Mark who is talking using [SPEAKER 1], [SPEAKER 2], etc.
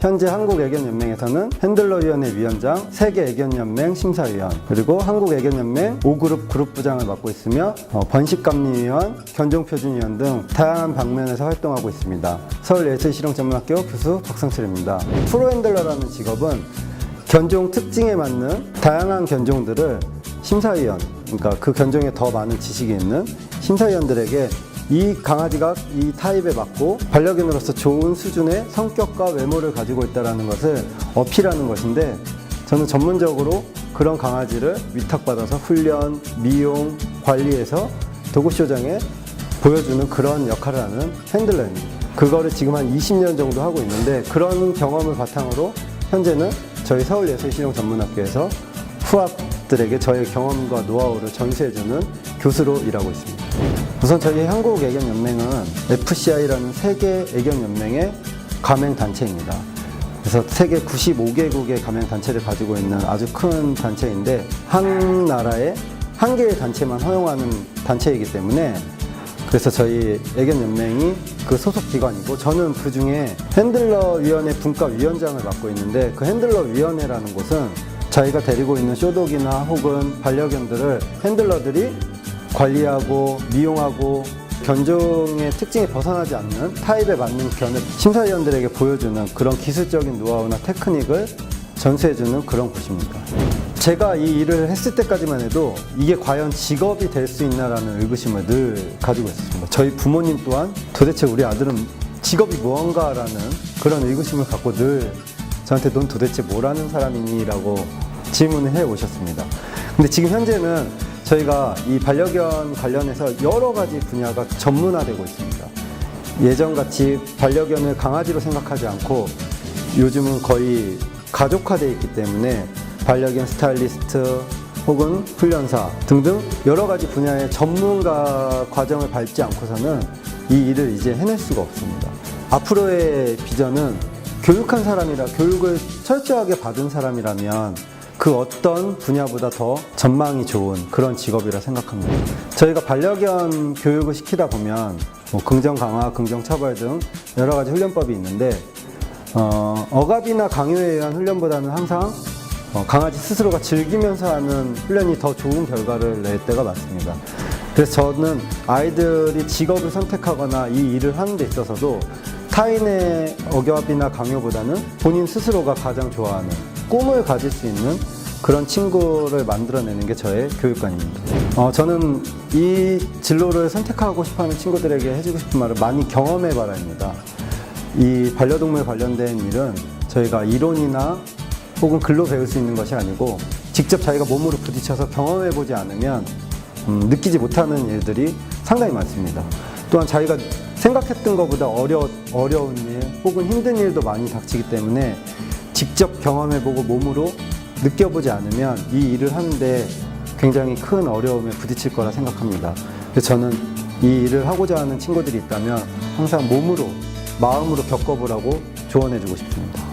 [SPEAKER 1] 현재 한국애견연맹에서는 핸들러위원회 위원장, 세계애견연맹 심사위원, 그리고 한국애견연맹 5그룹 그룹부장을 맡고 있으며 어, 번식감리위원, 견종표준위원 등 다양한 방면에서 활동하고 있습니다. 서울예술실용전문학교 교수 박성철입니다. 프로핸들러라는 직업은 견종 특징에 맞는 다양한 견종들을 심사위원, 그러니까 그 견종에 더 많은 지식이 있는 심사위원들에게 이 강아지가 이 타입에 맞고 반려견으로서 좋은 수준의 성격과 외모를 가지고 있다는 것을 어필하는 것인데 저는 전문적으로 그런 강아지를 위탁받아서 훈련, 미용, 관리해서 도구쇼장에 보여주는 그런 역할을 하는 핸들러입니다. 그거를 지금 한 20년 정도 하고 있는데 그런 경험을 바탕으로 현재는 저희 서울예술실용전문학교에서 후학들에게 저의 경험과 노하우를 전수해주는 교수로 일하고 있습니다. 우선 저희 한국 애견 연맹은 FCI라는 세계 애견 연맹의 가맹 단체입니다. 그래서 세계 95개국의 가맹 단체를 가지고 있는 아주 큰 단체인데 한 나라에 한 개의 단체만 허용하는 단체이기 때문에 그래서 저희 애견연맹이 그 소속 기관이고 저는 그 중에 핸들러 위원회 분과 위원장을 맡고 있는데 그 핸들러 위원회라는 곳은 저희가 데리고 있는 쇼독이나 혹은 반려견들을 핸들러들이 관리하고 미용하고 견종의 특징에 벗어나지 않는 타입에 맞는 견을 심사위원들에게 보여주는 그런 기술적인 노하우나 테크닉을 전수해주는 그런 곳입니다. 제가 이 일을 했을 때까지만 해도 이게 과연 직업이 될 수 있나라는 의구심을 늘 가지고 있었습니다. 저희 부모님 또한 도대체 우리 아들은 직업이 무언가라는 그런 의구심을 갖고 늘 저한테 넌 도대체 뭘 하는 사람이니? 라고 질문을 해 오셨습니다. 근데 지금 현재는 저희가 이 반려견 관련해서 여러 가지 분야가 전문화되고 있습니다. 예전같이 반려견을 강아지로 생각하지 않고 요즘은 거의 가족화되어 있기 때문에 반려견 스타일리스트 혹은 훈련사 등등 여러 가지 분야의 전문가 과정을 밟지 않고서는 이 일을 이제 해낼 수가 없습니다. 앞으로의 비전은 교육한 사람이라 교육을 철저하게 받은 사람이라면 그 어떤 분야보다 더 전망이 좋은 그런 직업이라 생각합니다. 저희가 반려견 교육을 시키다 보면 뭐 긍정 강화, 긍정 처벌 등 여러 가지 훈련법이 있는데 어, 억압이나 강요에 의한 훈련보다는 항상 어, 강아지 스스로가 즐기면서 하는 훈련이 더 좋은 결과를 낼 때가 많습니다. 그래서 저는 아이들이 직업을 선택하거나 이 일을 하는 데 있어서도 타인의 억압이나 강요보다는 본인 스스로가 가장 좋아하는 꿈을 가질 수 있는 그런 친구를 만들어내는 게 저의 교육관입니다. 어, 저는 이 진로를 선택하고 싶어하는 친구들에게 해주고 싶은 말은 많이 경험해 봐라 입니다. 이 반려동물 관련된 일은 저희가 이론이나 혹은 글로 배울 수 있는 것이 아니고 직접 자기가 몸으로 부딪혀서 경험해 보지 않으면 음, 느끼지 못하는 일들이 상당히 많습니다. 또한 자기가 생각했던 것보다 어려, 어려운 일 혹은 힘든 일도 많이 닥치기 때문에 직접 경험해보고 몸으로 느껴보지 않으면 이 일을 하는데 굉장히 큰 어려움에 부딪힐 거라 생각합니다. 그래서 저는 이 일을 하고자 하는 친구들이 있다면 항상 몸으로, 마음으로 겪어보라고 조언해주고 싶습니다.